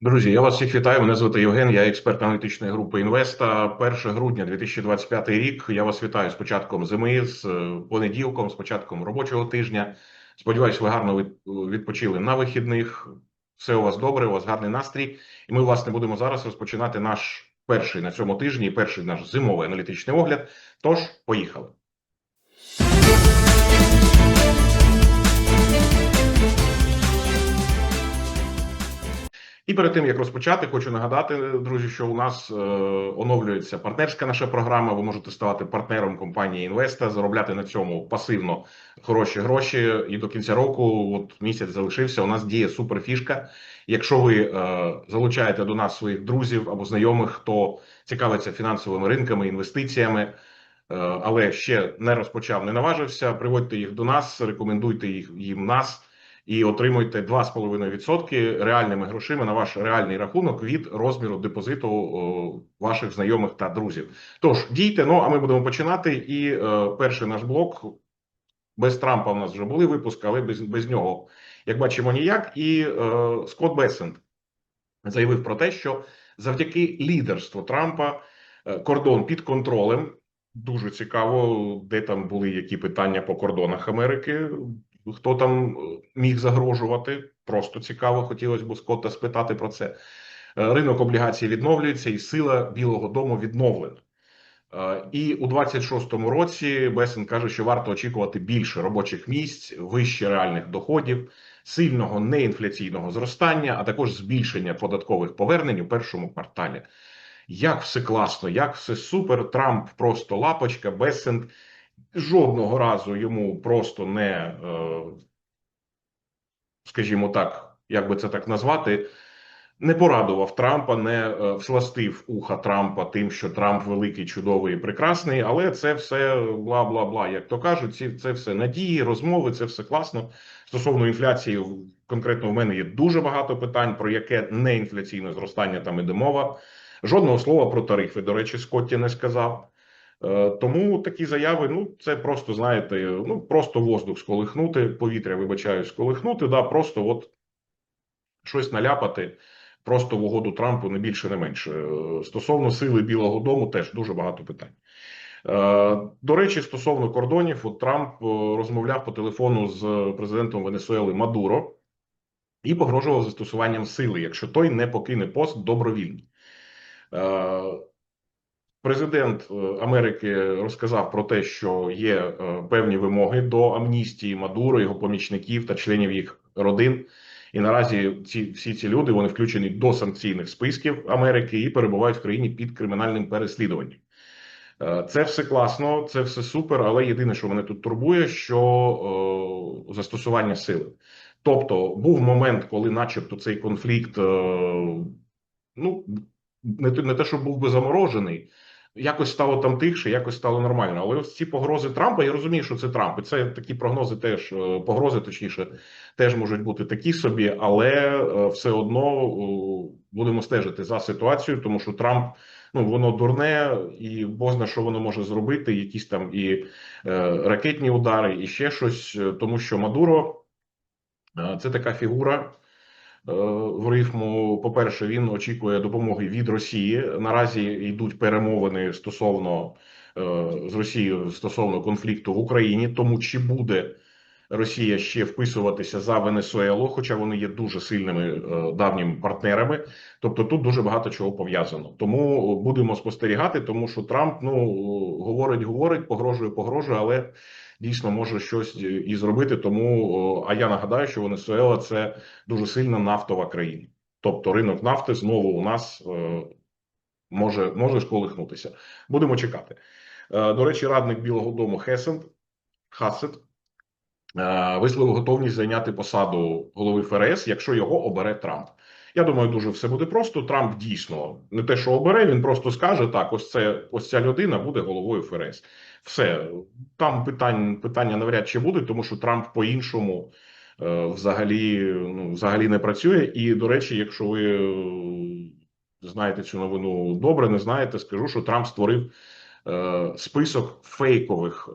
Друзі, я вас всіх вітаю. Мене звати Євген, я експерт аналітичної групи Інвеста. 1 грудня 2025 рік. Я вас вітаю з початком зими, з е, понеділком, з початком робочого тижня. Сподіваюсь, ви гарно відпочили на вихідних. Все у вас добре, у вас гарний настрій. І ми, власне, будемо зараз розпочинати наш перший на цьому тижні, перший наш зимовий аналітичний огляд. Тож, поїхали. І перед тим як розпочати, хочу нагадати, друзі, що у нас е, оновлюється партнерська наша програма. Ви можете ставати партнером компанії Інвеста, заробляти на цьому пасивно хороші гроші. І до кінця року, от місяць залишився. У нас діє суперфішка. Якщо ви е, залучаєте до нас своїх друзів або знайомих, хто цікавиться фінансовими ринками, інвестиціями. е, Але ще не розпочав, не наважився. Приводьте їх до нас, рекомендуйте їх їм нас і отримуйте 2,5% реальними грошима на ваш реальний рахунок від розміру депозиту ваших знайомих та друзів. Тож дійте. Ну а ми будемо починати. І е, перший наш блок без Трампа в нас вже були випуски, але без, без нього, як бачимо, ніяк. І е, Скотт Бессент заявив про те, що завдяки лідерству Трампа е, кордон під контролем. Дуже цікаво, де там були які питання по кордонах Америки. Хто там е, міг загрожувати? Просто цікаво, хотілося б Скотта спитати про це. Е, Ринок облігацій відновлюється, і сила Білого Дому відновлена. Е, І у 26-му році Бесен каже, що варто очікувати більше робочих місць, вище реальних доходів, сильного неінфляційного зростання, а також збільшення податкових повернень у першому кварталі. Як все класно, як все супер. Трамп просто лапочка, Бесен жодного разу йому просто не, е, скажімо так, як би це так назвати, не порадував Трампа, не е, всластив уха Трампа тим, що Трамп великий, чудовий і прекрасний, але це все бла бла бла. Як то кажуть, це все надії, розмови, це все класно. Стосовно інфляції, конкретно в мене є дуже багато питань, про яке неінфляційне зростання там іде мова. Жодного слова про тарифи, до речі, Скотті не сказав. Е, Тому такі заяви, ну це просто знаєте, ну просто воздух сколихнути, повітря, вибачаю, сколихнути, да, просто от щось наляпати, просто в угоду Трампу не більше, не менше. Е, Стосовно сили Білого Дому, теж дуже багато питань. Е, До речі, стосовно кордонів, от Трамп розмовляв по телефону з президентом Венесуели Мадуро і погрожував застосуванням сили, якщо той не покине пост добровільно. Президент е, Америки розказав про те, що є е, певні вимоги до амністії Мадуро, його помічників та членів їх родин. І наразі ці всі ці люди вони включені до санкційних списків Америки і перебувають в країні під кримінальним переслідуванням. Е, Це все класно, це все супер. Але єдине, що мене тут турбує, що е, застосування сили. Тобто був момент, коли, начебто, цей конфлікт, е, ну не те, не те, що був би заморожений. Якось стало там тихше, якось стало нормально. Але ось ці погрози Трампа, я розумію, що це Трамп. І це такі прогнози теж е, погрози, точніше, теж можуть бути такі собі, але е, все одно е, будемо стежити за ситуацією, тому що Трамп ну воно дурне, і бозна що воно може зробити, якісь там і е, ракетні удари, і ще щось, тому що Мадуро е, це така фігура. Е, В рифму, по-перше, він очікує допомоги від Росії. Наразі йдуть перемовини стосовно е, з Росією стосовно конфлікту в Україні. Тому чи буде Росія ще вписуватися за Венесуелу, хоча вони є дуже сильними е, давніми партнерами. Тобто тут дуже багато чого пов'язано. Тому будемо спостерігати, тому що Трамп ну говорить, говорить, погрожує, погрожує, але дійсно може щось і зробити. Тому а я нагадаю, що Венесуела це дуже сильна нафтова країна. Тобто ринок нафти знову у нас е, може, може сколихнутися. Будемо чекати. Е, До речі, радник Білого Дому Хесент Хасет е, висловив готовність зайняти посаду голови ФРС, якщо його обере Трамп. Я думаю, дуже все буде просто. Трамп дійсно не те, що обере, він просто скаже так: ось це ось ця людина буде головою ФРС. Все там питань питання навряд чи буде, тому що Трамп по-іншому е, взагалі ну, взагалі не працює. І до речі, якщо ви е, знаєте цю новину добре, не знаєте, скажу, що Трамп створив е, список фейкових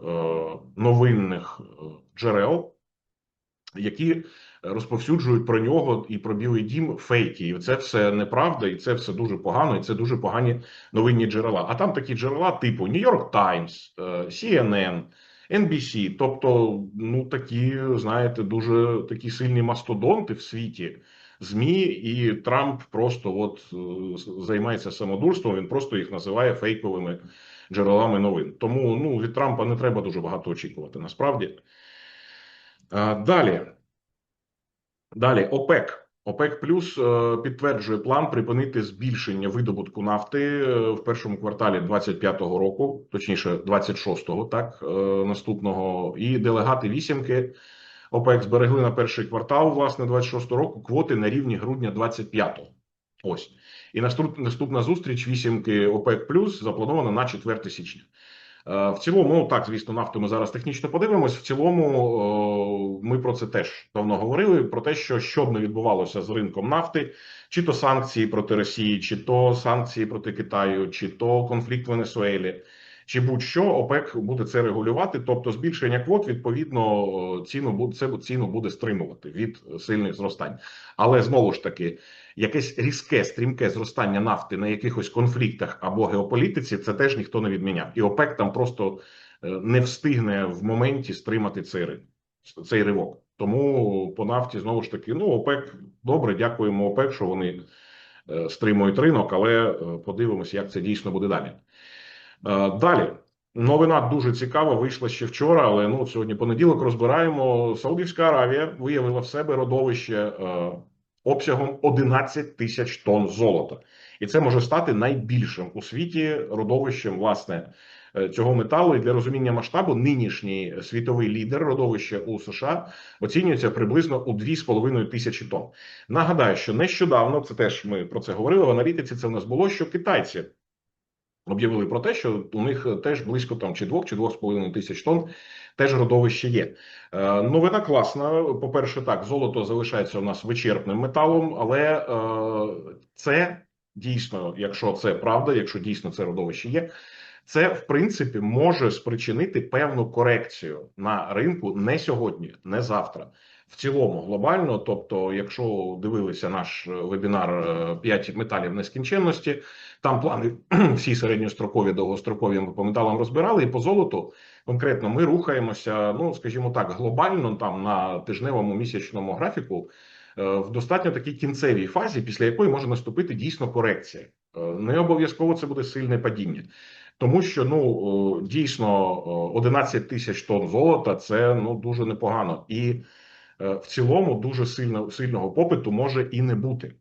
новинних джерел, які розповсюджують про нього і про Білий Дім фейки. І це все неправда, і це все дуже погано, і це дуже погані новинні джерела. А там такі джерела, типу Times, е, CNN, NBC, тобто, ну такі, знаєте, дуже такі сильні мастодонти в світі. ЗМІ, і Трамп просто от е, займається самодурством. Він просто їх називає фейковими джерелами новин. Тому ну від Трампа не треба дуже багато очікувати. Насправді далі. Далі ОПЕК. ОПЕК плюс е, підтверджує план припинити збільшення видобутку нафти е, в першому кварталі 25-го року, точніше 26-го, так е, наступного. І делегати вісімки ОПЕК зберегли на перший квартал власне 26-го року квоти на рівні грудня 25-го. Ось і наступ, наступна зустріч вісімки ОПЕК плюс запланована на 4 січня. Е, В цілому, ну так, звісно, нафту ми зараз технічно подивимось. В цілому, е, ми про це теж давно говорили: про те, що що б не відбувалося з ринком нафти, чи то санкції проти Росії, чи то санкції проти Китаю, чи то конфлікт в Венесуелі, чи будь-що ОПЕК буде це регулювати. Тобто, збільшення квот відповідно ціну це ціну буде стримувати від сильних зростань. Але знову ж таки, якесь різке стрімке зростання нафти на якихось конфліктах або геополітиці, це теж ніхто не відміняв, і ОПЕК там просто е, не встигне в моменті стримати цей ринок, цей ривок. Тому по нафті знову ж таки, ну ОПЕК добре, дякуємо ОПЕК, що вони е, стримують ринок, але е, подивимося, як це дійсно буде далі. Е, Далі. Новина дуже цікава, вийшла ще вчора, але ну сьогодні понеділок розбираємо. Саудівська Аравія виявила в себе родовище е, обсягом 11 тисяч тонн золота, і це може стати найбільшим у світі родовищем власне е, цього металу. І для розуміння масштабу нинішній світовий лідер родовища у США оцінюється приблизно у 2,5 тисячі тонн. Нагадаю, що нещодавно це теж ми про це говорили. В аналітиці це в нас було, що китайці. Об'явили про те, що у них теж близько там чи двох, чи двох з половиною тисяч тонн теж родовище є. Е, новина класна. По-перше, так, золото залишається у нас вичерпним металом, але е, це дійсно, якщо це правда, якщо дійсно це родовище є, це в принципі може спричинити певну корекцію на ринку не сьогодні, не завтра. В цілому глобально, тобто, якщо дивилися наш вебінар «5 металів нескінченності, там плани всі середньострокові, довгострокові ми по металам розбирали, і по золоту конкретно ми рухаємося, ну скажімо так, глобально там на тижневому місячному графіку е, в достатньо такій кінцевій фазі, після якої може наступити дійсно корекція. Е, Не обов'язково це буде сильне падіння. Тому що ну дійсно 11 тисяч тонн золота це ну дуже непогано, і е, в цілому дуже сильно сильного попиту може і не бути.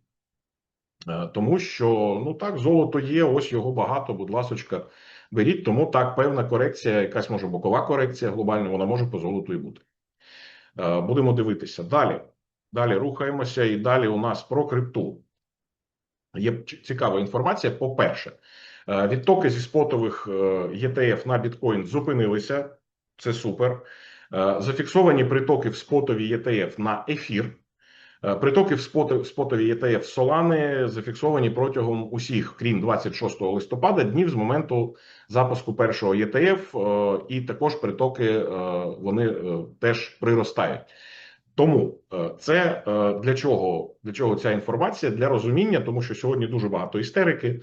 Е, тому що ну так, золото є, ось його багато, будь ласочка, беріть. Тому так, певна корекція, якась може бокова корекція глобальна, вона може по золоту і бути. Е, Будемо дивитися. Далі. Далі рухаємося, і далі у нас про крипту. Є цікава інформація. По-перше, е, відтоки зі спотових ETF на біткоін зупинилися. Це супер. Зафіксовані притоки в спотові ETF на ефір. Е, Притоки в спотові ETF Solana зафіксовані протягом усіх, крім 26 листопада, днів з моменту запуску першого ETF, е, і також притоки е, вони теж приростають. Тому це для чого для чого ця інформація? Для розуміння, тому що сьогодні дуже багато істерики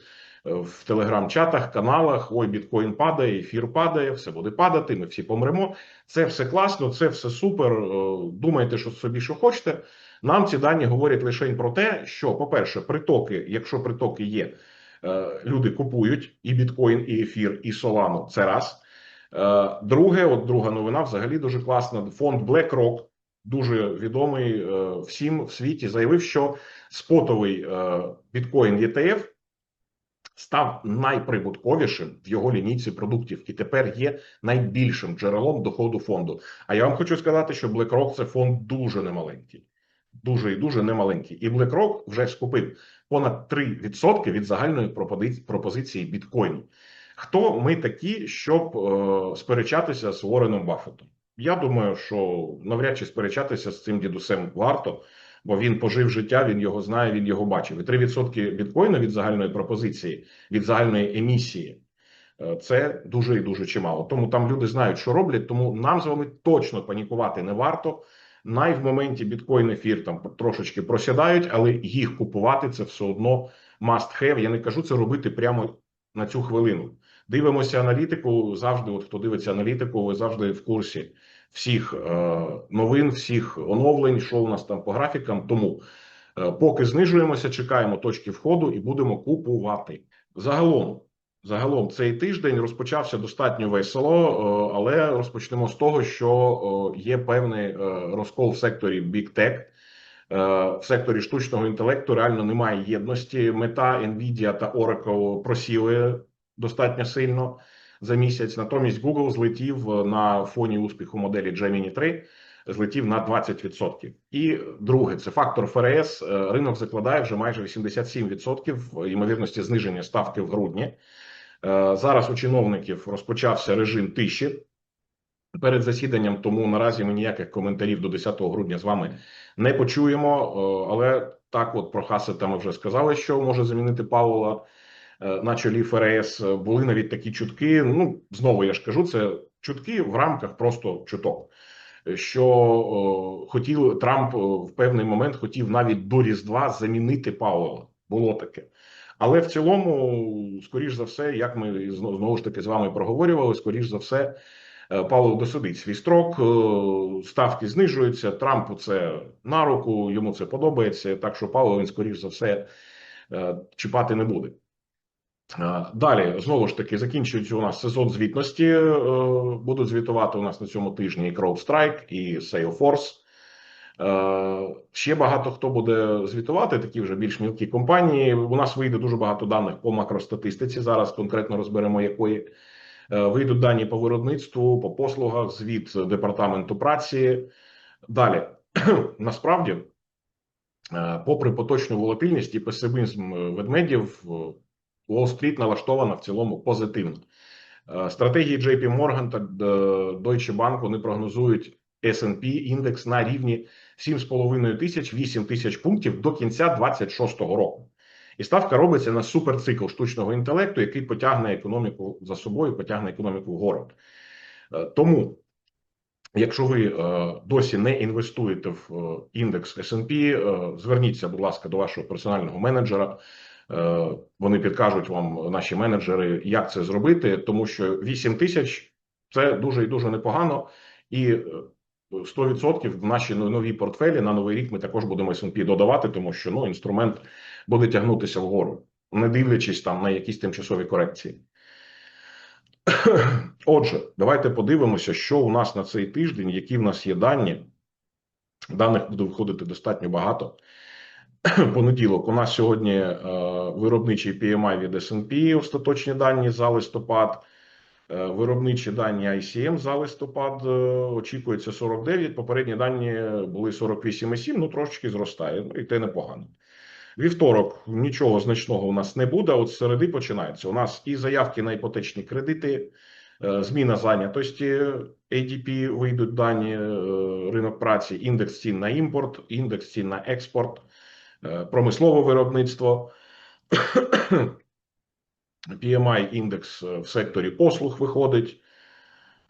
в телеграм-чатах, каналах. Ой, біткоін падає, ефір падає, все буде падати. Ми всі помремо. Це все класно, це все супер. Думайте, що собі що хочете. Нам ці дані говорять лише про те, що, по-перше, притоки, якщо притоки є, е, люди купують і біткоін, і ефір, і солану. Це раз. Е, друге, от друга новина, взагалі дуже класна. Фонд BlackRock, дуже відомий е, всім в світі, заявив, що спотовий біткоін ETF став найприбутковішим в його лінійці продуктів і тепер є найбільшим джерелом доходу фонду. А я вам хочу сказати, що BlackRock – це фонд дуже немаленький дуже і дуже немаленький. І BlackRock вже скупив понад 3% від загальної пропозиції біткоїну. Хто ми такі, щоб е, сперечатися з Уореном Баффетом? Я думаю, що навряд чи сперечатися з цим дідусем варто, бо він пожив життя, він його знає, він його бачив. І 3% біткоїну від загальної пропозиції, від загальної емісії. Е, це дуже і дуже чимало. Тому там люди знають, що роблять. Тому нам з вами точно панікувати не варто Най в моменті біткоін ефір там трошечки просідають, але їх купувати це все одно must have. Я не кажу це робити прямо на цю хвилину. Дивимося аналітику завжди. От хто дивиться аналітику, ви завжди в курсі всіх е, новин, всіх оновлень, що у нас там по графікам. Тому е, поки знижуємося, чекаємо точки входу і будемо купувати. Загалом, загалом, цей тиждень розпочався достатньо весело, е, але розпочнемо з того, що є певний розкол в секторі Big Tech. В секторі штучного інтелекту реально немає єдності. Мета Nvidia та Oracle просіли достатньо сильно за місяць. Натомість Google злетів е, на фоні успіху моделі Gemini 3, злетів на 20%. І друге, це фактор ФРС. Е, Ринок закладає вже майже 87% ймовірності зниження ставки в грудні. Е, Зараз у чиновників розпочався режим тиші. Перед засіданням, тому наразі ми ніяких коментарів до 10 грудня з вами не почуємо. Е, Але так, от про Хасета ми вже сказали, що може замінити Павла е, на чолі ФРС. Е, Були навіть такі чутки. Ну знову я ж кажу, це чутки в рамках просто чуток. е, Що е, хотів Трамп е, в певний момент хотів навіть до Різдва замінити Пауела. Було таке. Але в цілому, скоріш за все, як ми зно- знову ж таки з вами проговорювали, скоріш за все, е, Павлов досудить свій строк, е, ставки знижуються. Трампу це на руку, йому це подобається. Так що Павло він, скоріш за все, е, чіпати не буде. Е, Далі знову ж таки закінчується у нас сезон звітності. е, Будуть звітувати у нас на цьому тижні і CrowdStrike, і Salesforce. Е, Ще багато хто буде звітувати, такі вже більш мілкі компанії. У нас вийде дуже багато даних по макростатистиці. Зараз конкретно розберемо якої. Вийдуть дані по виробництву, по послугах, звіт департаменту праці. Далі насправді, попри поточну волатильність і песимізм ведмедів, Уолл-стріт налаштована в цілому позитивно. Е, Стратегії JP Morgan та е, Deutsche Bank вони прогнозують S&P індекс на рівні 7,5 тисяч 8 тисяч пунктів до кінця 26 року. І ставка робиться на суперцикл штучного інтелекту, який потягне економіку за собою, потягне економіку вгору. Е, Тому, якщо ви досі не інвестуєте в індекс S&P, зверніться, будь ласка, до вашого персонального менеджера. Е, Вони підкажуть вам, наші менеджери, як це зробити, тому що 8 тисяч це дуже і дуже непогано. І е, 100% в наші нові портфелі на новий рік ми також будемо S&P додавати, тому що ну інструмент буде тягнутися вгору, не дивлячись там на якісь тимчасові корекції. Отже, давайте подивимося, що у нас на цей тиждень, які в нас є дані. Даних буде виходити достатньо багато. Понеділок у нас сьогодні е, виробничий PMI від S&P, остаточні дані за листопад. Е, Виробничі дані ICM за листопад е, очікується 49. Попередні дані були 48,7, ну трошечки зростає. Ну і те непогано. Вівторок нічого значного у нас не буде. От середи починається. У нас і заявки на іпотечні кредити, зміна зайнятості, ADP вийдуть дані, ринок праці, індекс цін на імпорт, індекс цін на експорт, промислове виробництво. PMI індекс е, в секторі послуг виходить.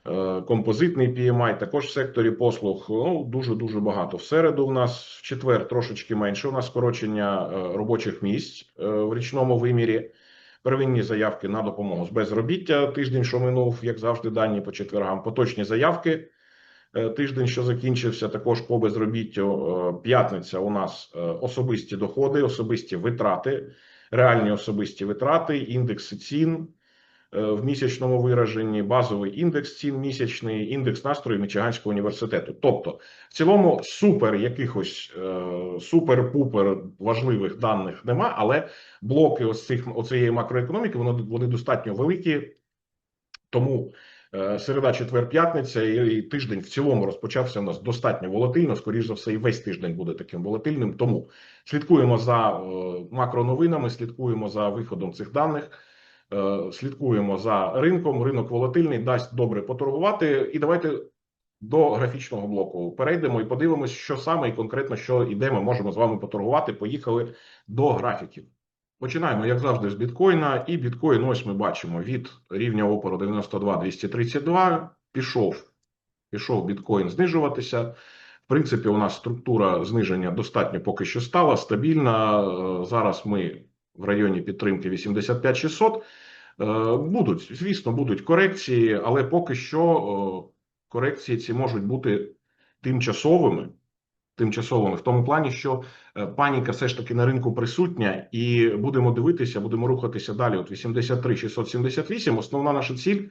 Е, Композитний PMI також в секторі послуг. Ну, дуже дуже багато. В середу в нас в четвер трошечки менше. У нас скорочення е, робочих місць е, в річному вимірі. Первинні заявки на допомогу з безробіття. Тиждень, що минув, як завжди, дані по четвергам. Поточні заявки. Е, Тиждень, що закінчився, також по безробіттю. Е, П'ятниця у нас е, особисті доходи, особисті витрати, реальні особисті витрати, індекси цін в місячному вираженні, базовий індекс цін місячний, індекс настрою Мічиганського університету. Тобто, в цілому, супер якихось супер-пупер важливих даних нема, але блоки ось цих оцієї макроекономіки вони, вони достатньо великі. Тому середа, четвер, п'ятниця і, тиждень в цілому розпочався у нас достатньо волатильно. Скоріш за все, і весь тиждень буде таким волатильним. Тому слідкуємо за е, макроновинами, слідкуємо за виходом цих даних. Е, Слідкуємо за ринком. Ринок волатильний дасть добре поторгувати. І давайте до графічного блоку перейдемо і подивимось, що саме і конкретно що і де ми можемо з вами поторгувати. Поїхали до графіків. Починаємо, як завжди, з біткоїна. І біткоін, ось ми бачимо від рівня опору 92 232 пішов. Пішов біткоін знижуватися. В принципі, у нас структура зниження достатньо поки що стала стабільна. Е, Зараз ми в районі підтримки 85-600. Е, Будуть, звісно, будуть корекції, але поки що е, корекції ці можуть бути тимчасовими. Тимчасовими в тому плані, що е, паніка все ж таки на ринку присутня, і будемо дивитися, будемо рухатися далі. От 83 678, Основна наша ціль.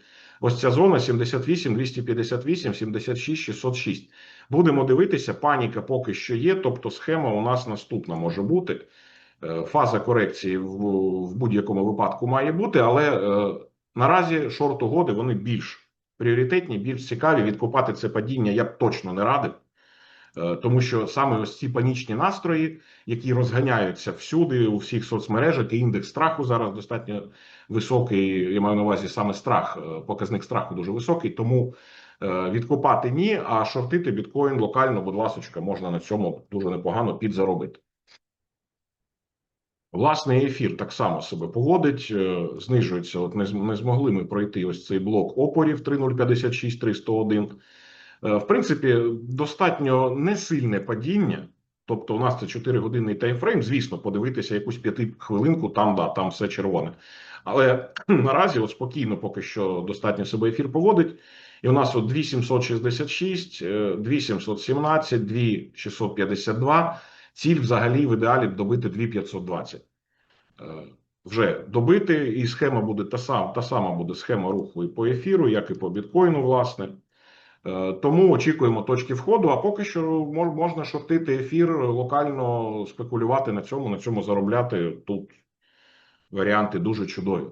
Ось ця зона 78 258, 76 606. Будемо дивитися. Паніка поки що є. Тобто, схема у нас наступна може бути. Е, Фаза корекції в, в будь-якому випадку має бути, але е, наразі шорт угоди вони більш пріоритетні, більш цікаві. Відкупати це падіння я б точно не радив. Е, Тому що саме ось ці панічні настрої, які розганяються всюди, у всіх соцмережах, і індекс страху зараз достатньо високий. Я маю на увазі саме страх, е, показник страху дуже високий. Тому е, відкупати ні, а шортити біткоін локально, будь ласочка, можна на цьому дуже непогано підзаробити. Власне, ефір так само себе поводить, знижується. От не, зм- не змогли ми пройти ось цей блок опорів 3056 301. Е, В принципі, достатньо несильне падіння. Тобто, у нас це 4 годинний таймфрейм. Звісно, подивитися якусь п'яти хвилинку, там да, там все червоне. Але наразі, от спокійно, поки що достатньо себе ефір поводить. І у нас от 2766, е, 2717, 2652. Ціль взагалі в ідеалі добити 2520. Е, Вже добити, і схема буде та сама, та сама буде схема руху і по ефіру, як і по біткоїну, власне. Е, Тому очікуємо точки входу. А поки що можна шортити ефір, локально спекулювати на цьому, на цьому заробляти. Тут варіанти дуже чудові.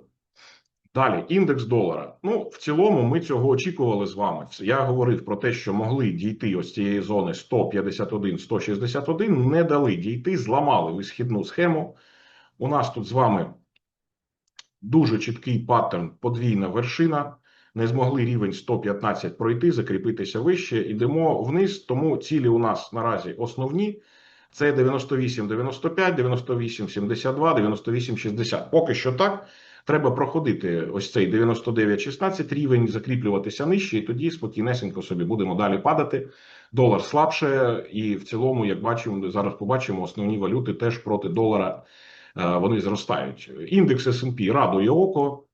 Далі, індекс долара. Ну, в цілому, ми цього очікували з вами. Я говорив про те, що могли дійти ось цієї зони 151-161, не дали дійти, зламали висхідну схему. У нас тут з вами дуже чіткий паттерн, подвійна вершина. Не змогли рівень 115 пройти, закріпитися вище. Йдемо вниз. Тому цілі у нас наразі основні. Це 98, 95, 98, 72, 98, 60. Поки що так. Треба проходити ось цей 99-16 рівень, закріплюватися нижче, і тоді спокійнесенько собі будемо далі падати. Долар слабше, і в цілому, як бачимо, зараз побачимо, основні валюти теж проти долара е, вони зростають. Індекс S&P радує око.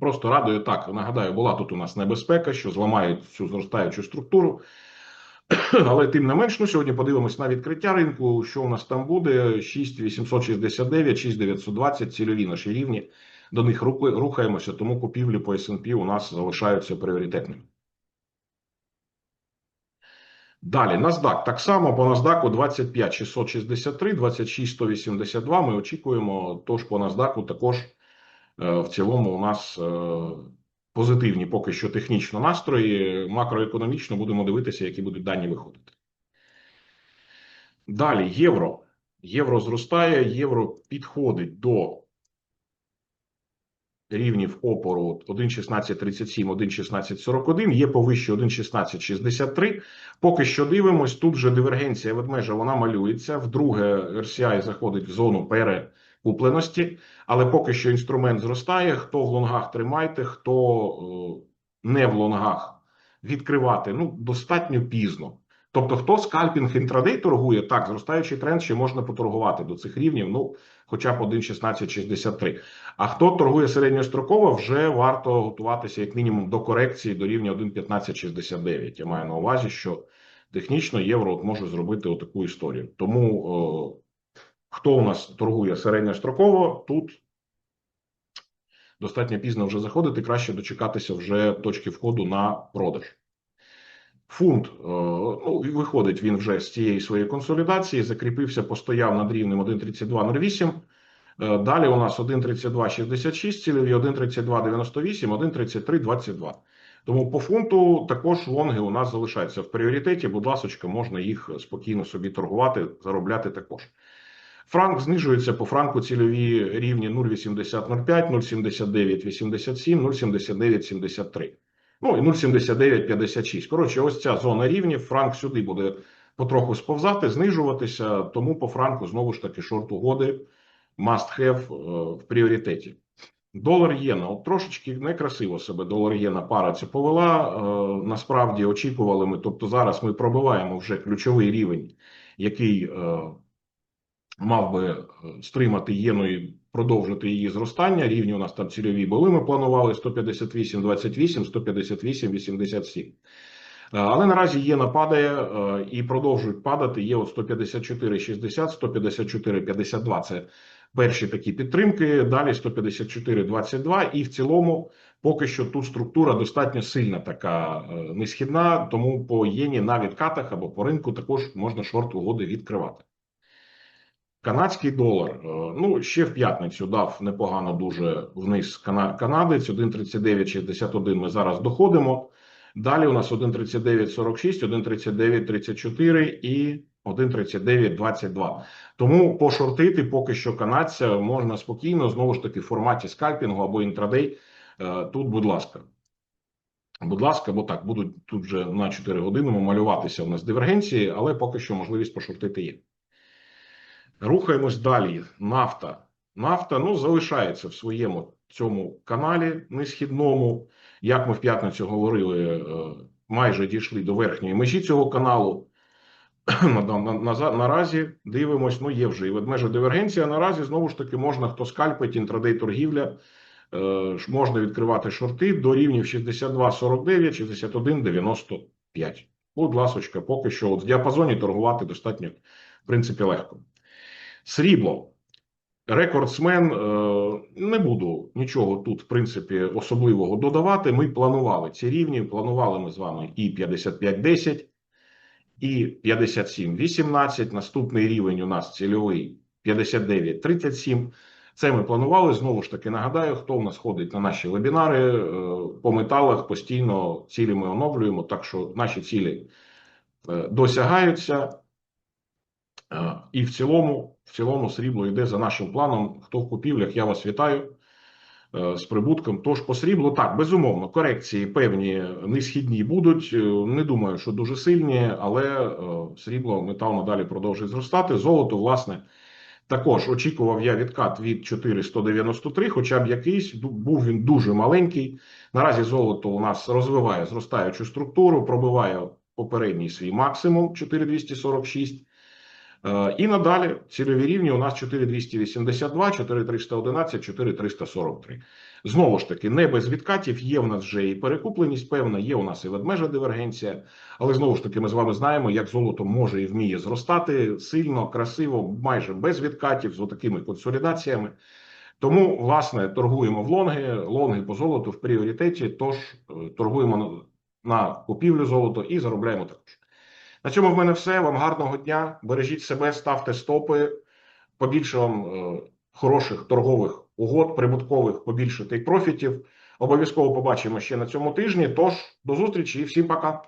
Просто радує так. Нагадаю, була тут у нас небезпека, що зламають цю зростаючу структуру. Але тим не менш, ну сьогодні подивимось на відкриття ринку. Що у нас там буде? 6869, 6920 цільові наші рівні. До них рухаємося, тому купівлі по S&P у нас залишаються пріоритетними. Далі, NASDAQ. Так само по NASDAQ 25 663, 26 182 ми очікуємо. Тож по NASDAQ також в цілому у нас е, позитивні поки що технічно настрої. Макроекономічно будемо дивитися, які будуть дані виходити. Далі, євро. Євро зростає, євро підходить до рівнів опору 1.1637, 1.1641, є повище 1.1663. Поки що дивимось, тут вже дивергенція ведмежа вона малюється. Вдруге, RCI заходить в зону перекупленості, але поки що інструмент зростає. Хто в лонгах тримайте, хто е, не в лонгах відкривати, ну достатньо пізно. Тобто, хто скальпінг інтрадей торгує, так, зростаючий тренд ще можна поторгувати до цих рівнів, ну хоча б 1.1663. А хто торгує середньостроково, вже варто готуватися як мінімум до корекції до рівня 1.1569. Я маю на увазі, що технічно євро от може зробити отаку історію. Тому о, хто у нас торгує середньостроково, тут достатньо пізно вже заходити, краще дочекатися вже точки входу на продаж. Фунт, е, ну, виходить він вже з цієї своєї консолідації, закріпився, постояв над рівнем 1.3208. Е, Далі у нас 1.3266 цільові, 1.3298, 1.3322. Тому по фунту також лонги у нас залишаються в пріоритеті. Будь ласочка, можна їх спокійно собі торгувати, заробляти також. Франк знижується по франку цільові рівні 0,8005, 0,7987, 0,7973. Ну і 0,7956. Коротше, ось ця зона рівнів. Франк сюди буде потроху сповзати, знижуватися. Тому по франку знову ж таки шорт угоди must have е, в пріоритеті. Долар єна. От трошечки некрасиво себе долар єна пара ця повела. Е, насправді очікували ми. Тобто зараз ми пробиваємо вже ключовий рівень, який е, мав би е, стримати єну і продовжити її зростання. Рівні у нас там цільові були. Ми планували 158,28, 158,87. Е, Але наразі єна падає е, і продовжують падати. Є от 154,60, 154,52. Це перші такі підтримки. Далі 154,22. І в цілому, поки що тут структура достатньо сильна, така е, несхідна. Тому по єні на відкатах або по ринку також можна шорт угоди відкривати. Канадський долар, е, ну ще в п'ятницю дав непогано дуже вниз канадець 1,3961 Ми зараз доходимо. Далі у нас 1,3946, 1,3934 і 1,3922. Тому пошортити поки що канадця можна спокійно, знову ж таки, в форматі скальпінгу або інтрадей. Е, Тут, будь ласка. Будь ласка, бо так, будуть тут вже на 4 години малюватися у нас дивергенції, але поки що можливість пошортити є. Рухаємось далі. Нафта. Нафта ну, залишається в своєму цьому каналі несхідному. Як ми в п'ятницю говорили, е, майже дійшли до верхньої межі цього каналу. На- на- на- на- Наразі дивимось, ну є вже і ведмежа дивергенція. Наразі знову ж таки можна хто скальпить, інтрадей торгівля. е, Можна відкривати шорти до рівнів 62,49, 61,95. Будь ласочка, поки що от в діапазоні торгувати достатньо, в принципі, легко. Срібло. Рекордсмен. е, Не буду нічого тут, в принципі, особливого додавати. Ми планували ці рівні. Планували ми з вами і 55-10, і 57-18. Наступний рівень у нас цільовий 59-37. Це ми планували. Знову ж таки, нагадаю, хто в нас ходить на наші вебінари е, по металах, постійно цілі ми оновлюємо, так що наші цілі е, досягаються. І в цілому, в цілому срібло йде за нашим планом. Хто в купівлях, я вас вітаю е, з прибутком. Тож по сріблу, так, безумовно, корекції певні несхідні будуть. Е, Не думаю, що дуже сильні, але е, срібло метал надалі продовжує зростати. Золото, власне, також очікував я відкат від 493, хоча б якийсь був він дуже маленький. Наразі золото у нас розвиває зростаючу структуру, пробиває попередній свій максимум 4246. Е, І надалі цільові рівні у нас 4282, 4311, 4343. Знову ж таки, не без відкатів. Є в нас вже і перекупленість, певна, є у нас і ведмежа дивергенція. Але знову ж таки, ми з вами знаємо, як золото може і вміє зростати сильно, красиво, майже без відкатів, з отакими консолідаціями. Тому, власне, торгуємо в лонги, лонги по золоту в пріоритеті. Тож е, торгуємо на, купівлю золота і заробляємо також. На цьому в мене все. Вам гарного дня. Бережіть себе, ставте стопи. Побільше вам е, хороших торгових угод, прибуткових, побільше тих профітів. Обов'язково побачимо ще на цьому тижні. Тож до зустрічі і всім пока.